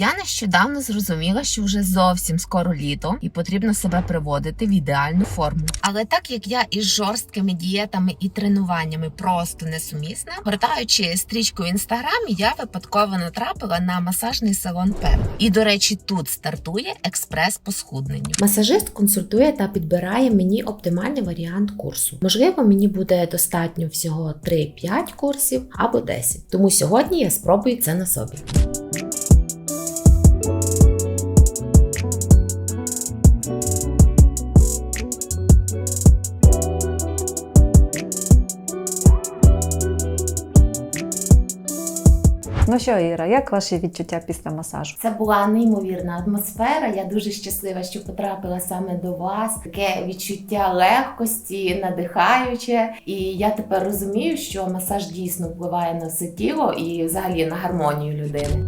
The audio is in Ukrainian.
Я нещодавно зрозуміла, що вже зовсім скоро літо і потрібно себе приводити в ідеальну форму. Але так як я із жорсткими дієтами і тренуваннями просто несумісна, гортаючи стрічку в інстаграмі, я випадково натрапила на масажний салон Пеп. І до речі, тут стартує експрес по схудненню. Масажист консультує та підбирає мені оптимальний варіант курсу. Можливо, мені буде достатньо всього 3-5 курсів або 10. Тому сьогодні я спробую це на собі. Ну що, Іра, як ваші відчуття після масажу? Це була неймовірна атмосфера. Я дуже щаслива, що потрапила саме до вас. Таке відчуття легкості, надихаюче. І я тепер розумію, що масаж дійсно впливає на все тіло і взагалі на гармонію людини.